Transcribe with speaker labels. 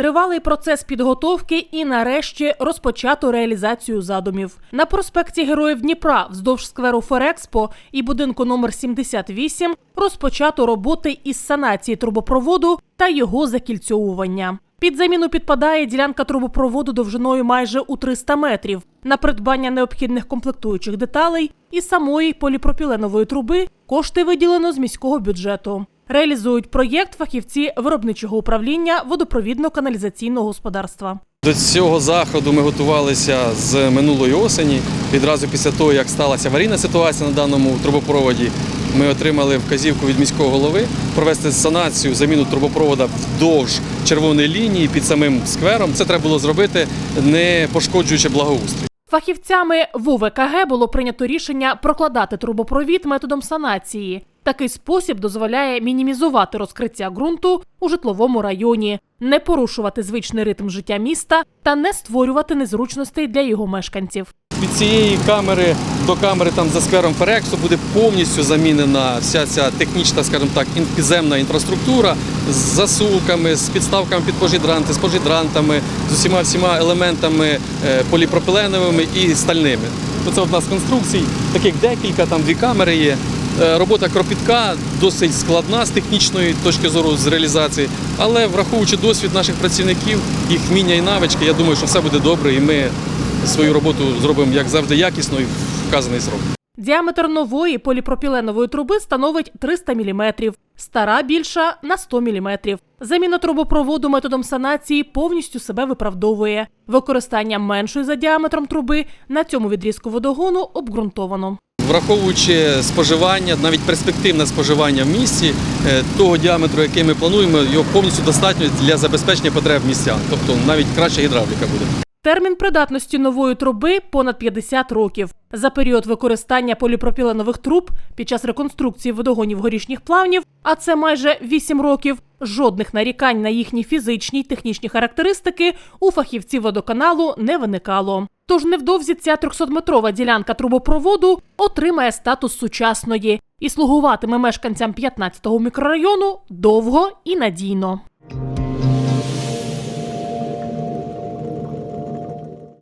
Speaker 1: Тривалий процес підготовки і нарешті розпочато реалізацію задумів. На проспекті Героїв Дніпра вздовж скверу Ферекспо і будинку номер 78 розпочато роботи із санації трубопроводу та його закільцьовування. Під заміну підпадає ділянка трубопроводу довжиною майже у 300 метрів на придбання необхідних комплектуючих деталей і самої поліпропіленової труби кошти виділено з міського бюджету. Реалізують проєкт фахівці виробничого управління водопровідно-каналізаційного господарства.
Speaker 2: До цього заходу ми готувалися з минулої осені. Відразу після того, як сталася аварійна ситуація на даному трубопроводі, ми отримали вказівку від міського голови провести санацію, заміну трубопровода вдовж червоної лінії під самим сквером. Це треба було зробити, не пошкоджуючи благоустрій.
Speaker 1: Фахівцями ВУВКГ було прийнято рішення прокладати трубопровід методом санації. Такий спосіб дозволяє мінімізувати розкриття ґрунту у житловому районі, не порушувати звичний ритм життя міста та не створювати незручностей для його мешканців.
Speaker 2: Від цієї камери до камери там за сквером Ферексу буде повністю замінена вся ця технічна, скажімо так, підземна інфраструктура з засувками, з підставками під пожідранти, з пожідрантами, з усіма всіма елементами е, поліпропиленовими і стальними. Оце одна з конструкцій, таких декілька, там дві камери є. Е, Робота кропітка досить складна з технічної точки зору з реалізації, але враховуючи досвід наших працівників, їх вміння і навички, я думаю, що все буде добре, і ми свою роботу зробимо як завжди якісно і в вказаний срок.
Speaker 1: Діаметр нової поліпропіленової труби становить 300 мм, стара більша на 100 мм. Заміна трубопроводу методом санації повністю себе виправдовує. Використання меншої за діаметром труби на цьому відрізку водогону обґрунтовано.
Speaker 2: Враховуючи споживання, навіть перспективне споживання в місті, е, того діаметру, який ми плануємо, його повністю достатньо для забезпечення потреб містян. Тобто навіть краща гідравліка буде.
Speaker 1: Термін придатності нової труби понад 50 років. За період використання поліпропіленових труб під час реконструкції водогонів горішніх плавнів, а це майже 8 років, жодних нарікань на їхні фізичні й технічні характеристики у фахівців водоканалу не виникало. Тож невдовзі ця 300-метрова ділянка трубопроводу отримає статус сучасної і слугуватиме мешканцям 15-го мікрорайону довго і надійно.